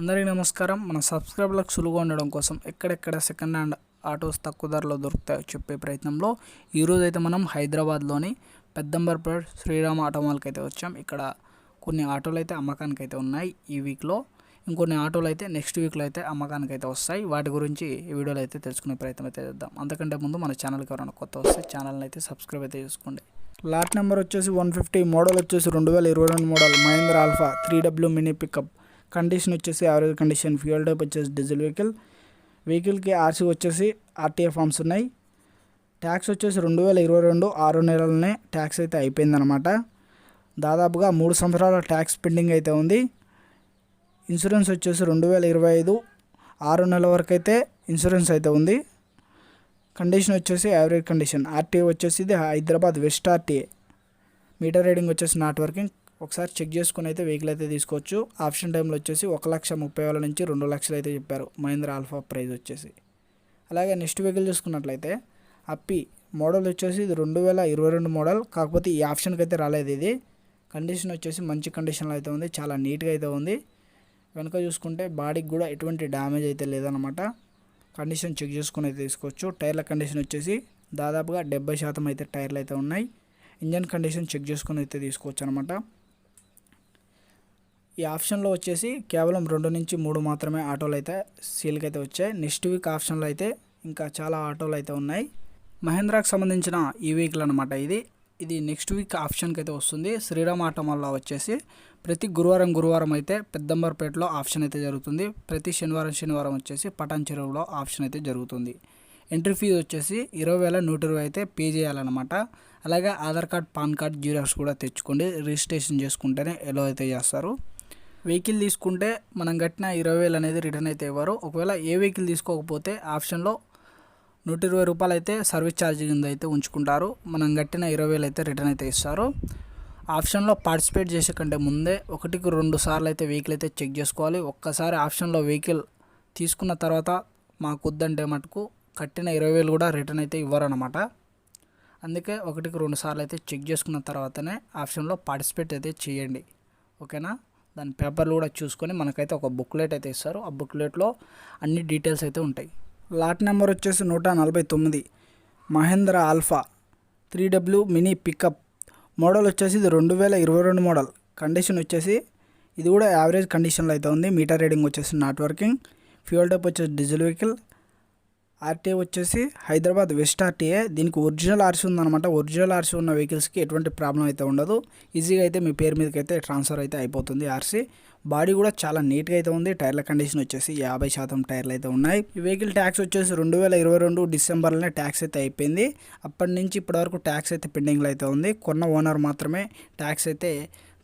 అందరికీ నమస్కారం. మన సబ్స్క్రైబర్లకు సులువుగా ఉండడం కోసం ఎక్కడెక్కడ సెకండ్ హ్యాండ్ ఆటోస్ తక్కువ ధరలో దొరుకుతాయో చెప్పే ప్రయత్నంలో ఈరోజు అయితే మనం హైదరాబాద్లోని పెద్దంబర్పేట్ శ్రీరామ్ ఆటో మాల్కి అయితే వచ్చాం. ఇక్కడ కొన్ని ఆటోలు అయితే అమ్మకానికి అయితే ఉన్నాయి ఈ వీక్లో. ఇంకొన్ని ఆటోలు అయితే నెక్స్ట్ వీక్లో అయితే అమ్మకానికి అయితే వస్తాయి. వాటి గురించి ఈ వీడియోలో అయితే తెలుసుకునే ప్రయత్నం అయితే చేద్దాం. అంతకంటే ముందు మన ఛానల్కి ఎవరైనా కొత్త వస్తే ఛానల్ని అయితే సబ్స్క్రైబ్ అయితే చేసుకోండి. లాట్ నెంబర్ వచ్చేసి వన్ ఫిఫ్టీ మోడల్ వచ్చేసి రెండు వేల ఇరవై రెండు model Mahindra alpha three W mini pickup. Condition వచ్చేసి యావరేజ్ కండిషన్ ఫ్యూయల్ టైప్ వచ్చేసి డీజిల్ వెహికల్. వెహికల్కి ఆర్సీ వచ్చేసి ఆర్టీఏ ఫామ్స్ ఉన్నాయి. ట్యాక్స్ వచ్చేసి రెండు వేల ఇరవై రెండు ఆరు నెలలనే ట్యాక్స్ అయితే అయిపోయిందనమాట దాదాపుగా మూడు సంవత్సరాల ట్యాక్స్ పెండింగ్ అయితే ఉంది. ఇన్సూరెన్స్ వచ్చేసి రెండు వేల ఇరవై ఐదు ఆరు నెలల వరకు అయితే ఇన్సూరెన్స్ అయితే ఉంది. కండిషన్ వచ్చేసి యావరేజ్ కండిషన్. ఆర్టీఏ వచ్చేసి ఇది Hyderabad west RTA. Meter reading వచ్చేసి నాట్ వర్కింగ్. ఒకసారి చెక్ చేసుకుని అయితే వెహికల్ అయితే తీసుకోవచ్చు. ఆప్షన్ టైంలో వచ్చేసి ఒక లక్ష ముప్పై వేల నుంచి రెండు లక్షలు అయితే చెప్పారు మహేంద్ర ఆల్ఫా ప్రైస్ వచ్చేసి. అలాగే నెక్స్ట్ వెహికల్ చూసుకున్నట్లయితే అప్పి మోడల్ వచ్చేసి ఇది రెండు వేల ఇరవై రెండు మోడల్. కాకపోతే ఈ ఆప్షన్కి అయితే రాలేదు ఇది. కండిషన్ వచ్చేసి మంచి కండిషన్లో అయితే ఉంది. చాలా నీట్గా అయితే ఉంది. వెనుక చూసుకుంటే బాడీకి కూడా ఎటువంటి డ్యామేజ్ అయితే లేదనమాట కండిషన్ చెక్ చేసుకుని అయితే తీసుకోవచ్చు. టైర్ల కండిషన్ వచ్చేసి దాదాపుగా డెబ్బై శాతం అయితే టైర్లు అయితే ఉన్నాయి. ఇంజన్ కండిషన్ చెక్ చేసుకుని అయితే తీసుకోవచ్చు అనమాట ఈ ఆప్షన్లో వచ్చేసి కేవలం రెండు నుంచి మూడు మాత్రమే ఆటోలు అయితే సీల్కి అయితే వచ్చాయి. నెక్స్ట్ వీక్ ఆప్షన్లో అయితే ఇంకా చాలా ఆటోలు అయితే ఉన్నాయి. మహేంద్రాకి సంబంధించిన ఈ వెహికల్ అనమాట ఇది. ఇది నెక్స్ట్ వీక్ ఆప్షన్కి అయితే వస్తుంది. శ్రీరామ్ ఆటో వచ్చేసి ప్రతి గురువారం గురువారం అయితే పెద్దంబర్పేటలో ఆప్షన్ అయితే జరుగుతుంది. ప్రతి శనివారం శనివారం వచ్చేసి పటాన్ చెరువులో ఆప్షన్ అయితే జరుగుతుంది. ఎంట్రీ ఫీజు వచ్చేసి ఇరవై వేల నూట ఇరవై అయితే పే చేయాలన్నమాట. అలాగే Aadhaar card PAN card xerox కూడా తెచ్చుకోండి. రిజిస్ట్రేషన్ చేసుకుంటేనే ఎలా అయితే చేస్తారు. వెహికల్ తీసుకుంటే మనం కట్టిన ఇరవై వేలు అనేది రిటర్న్ అయితే ఇవ్వరు. ఒకవేళ ఏ వెహికల్ తీసుకోకపోతే ఆప్షన్లో నూట ఇరవై రూపాయలు అయితే సర్వీస్ ఛార్జ్ కింద అయితే ఉంచుకుంటారు. మనం కట్టిన ఇరవై వేలు అయితే రిటర్న్ అయితే ఇస్తారు. ఆప్షన్లో పార్టిసిపేట్ చేసే కంటే ముందే ఒకటికి రెండు సార్లు అయితే వెహికల్ అయితే చెక్ చేసుకోవాలి. ఒక్కసారి ఆప్షన్లో వెహికల్ తీసుకున్న తర్వాత మాకు వద్దంటే మటుకు కట్టిన ఇరవై వేలు కూడా రిటర్న్ అయితే ఇవ్వరనమాట అందుకే ఒకటికి రెండు సార్లు అయితే చెక్ చేసుకున్న తర్వాతనే ఆప్షన్లో పార్టిసిపేట్ అయితే చేయండి. ఓకేనా? దాని పేపర్లు కూడా చూసుకొని మనకైతే ఒక బుక్లెట్ అయితే ఇస్తారు. ఆ బుక్లెట్లో అన్ని డీటెయిల్స్ అయితే ఉంటాయి. లాట్ నెంబర్ వచ్చేసి నూట నలభై తొమ్మిది. Mahindra alpha three W mini pickup. Model వచ్చేసి ఇది రెండు వేల ఇరవై రెండు మోడల్. కండిషన్ వచ్చేసి ఇది కూడా యావరేజ్ కండిషన్లో అయితే ఉంది. మీటర్ రీడింగ్ వచ్చేసి నాట్ వర్కింగ్. ఫ్యూయల్ టైప్ వచ్చేసి డీజిల్ వెహికల్. ఆర్టీఏ వచ్చేసి హైదరాబాద్ వెస్ట్ ఆర్టీఏ దీనికి ఒరిజినల్ ఆర్సీ ఉందన్నమాట. ఒరిజినల్ ఆర్సీ ఉన్న వెహికల్స్కి ఎటువంటి ప్రాబ్లం అయితే ఉండదు. ఈజీగా అయితే మీ పేరు మీదకి అయితే ట్రాన్స్ఫర్ అయితే అయిపోతుంది ఆర్సీ. బాడీ కూడా చాలా నీట్గా అయితే ఉంది. టైర్ల కండిషన్ వచ్చేసి యాభై శాతం టైర్లు అయితే ఉన్నాయి. ఈ వెహికల్ ట్యాక్స్ వచ్చేసి రెండు వేల ఇరవై రెండు డిసెంబర్లోనే ట్యాక్స్ అయితే అయిపోయింది. అప్పటి నుంచి ఇప్పటివరకు ట్యాక్స్ అయితే పెండింగ్లో అయితే ఉంది. కొన్న ఓనర్ మాత్రమే ట్యాక్స్ అయితే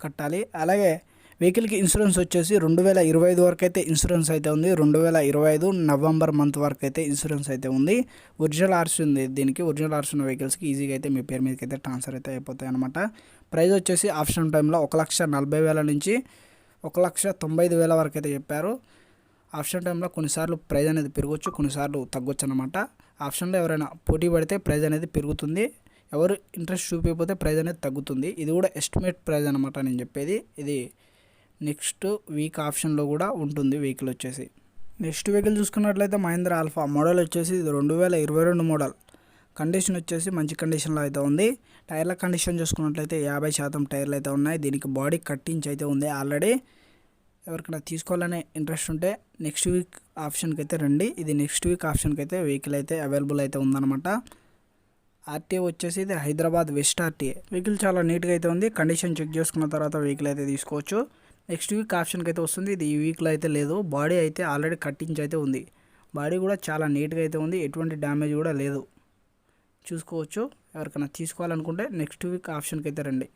కట్టాలి. అలాగే వెహికల్కి ఇన్సూరెన్స్ వచ్చేసి రెండు వేల ఇరవై ఐదు వరకు అయితే ఇన్సూరెన్స్ అయితే ఉంది. రెండు వేల ఇరవై ఐదు నవంబర్ మంత్ వరకు అయితే ఇన్సూరెన్స్ అయితే ఉంది. ఒరిజినల్ ఆర్సీ ఉంది. దీనికి ఒరిజినల్ ఆర్సీ ఉన్న వెహికల్స్కి ఈజీగా అయితే మీ పేరు మీదకి అయితే ట్రాన్స్ఫర్ అయితే అయిపోతాయి అనమాట ప్రైస్ వచ్చేసి ఆప్షన్ టైంలో ఒక లక్ష నలభై వేల నుంచి ఒక లక్ష తొంభై ఐదు వేల వరకు అయితే చెప్పారు. ఆప్షన్ టైంలో కొన్నిసార్లు ప్రైజ్ అనేది పెరగవచ్చు కొన్నిసార్లు తగ్గొచ్చు అనమాట ఆప్షన్లో ఎవరైనా పోటీ పడితే ప్రైజ్ అనేది పెరుగుతుంది. ఎవరు ఇంట్రెస్ట్ చూపించకపోతే ప్రైజ్ అనేది తగ్గుతుంది. ఇది కూడా ఎస్టిమేట్ ప్రైజ్ అనమాట నేను చెప్పేది. ఇది నెక్స్ట్ వీక్ ఆప్షన్లో కూడా ఉంటుంది వెహికల్ వచ్చేసి. నెక్స్ట్ వెహికల్ చూసుకున్నట్లయితే మహేంద్ర ఆల్ఫా మోడల్ వచ్చేసి ఇది రెండు వేల ఇరవై రెండు మోడల్. కండిషన్ వచ్చేసి మంచి కండిషన్లో అయితే ఉంది. టైర్ల కండిషన్ చూసుకున్నట్లయితే యాభై శాతం టైర్లు అయితే ఉన్నాయి. దీనికి బాడీ కట్టించి అయితే ఉంది ఆల్రెడీ. ఎవరికైనా తీసుకోవాలనే ఇంట్రెస్ట్ ఉంటే నెక్స్ట్ వీక్ ఆప్షన్కి అయితే రండి. ఇది నెక్స్ట్ వీక్ ఆప్షన్కి అయితే వెహికల్ అయితే అవైలబుల్ అయితే ఉందన్నమాట. ఆర్టీఏ వచ్చేసి ఇది హైదరాబాద్ వెస్ట్ ఆర్టీఏ. వెహికల్ చాలా నీట్గా అయితే ఉంది. కండిషన్ చెక్ చేసుకున్న తర్వాత వెహికల్ అయితే తీసుకోవచ్చు. నెక్స్ట్ వీక్ ఆప్షన్కి అయితే వస్తుంది. ఇది ఈ వీక్లో అయితే లేదు. బాడీ అయితే ఆల్రెడీ కట్టించి అయితే ఉంది. బాడీ కూడా చాలా నీట్గా అయితే ఉంది. ఎటువంటి డ్యామేజ్ కూడా లేదు. చూసుకోవచ్చు. ఎవరికైనా తీసుకోవాలనుకుంటే నెక్స్ట్ వీక్ ఆప్షన్కి అయితే రండి.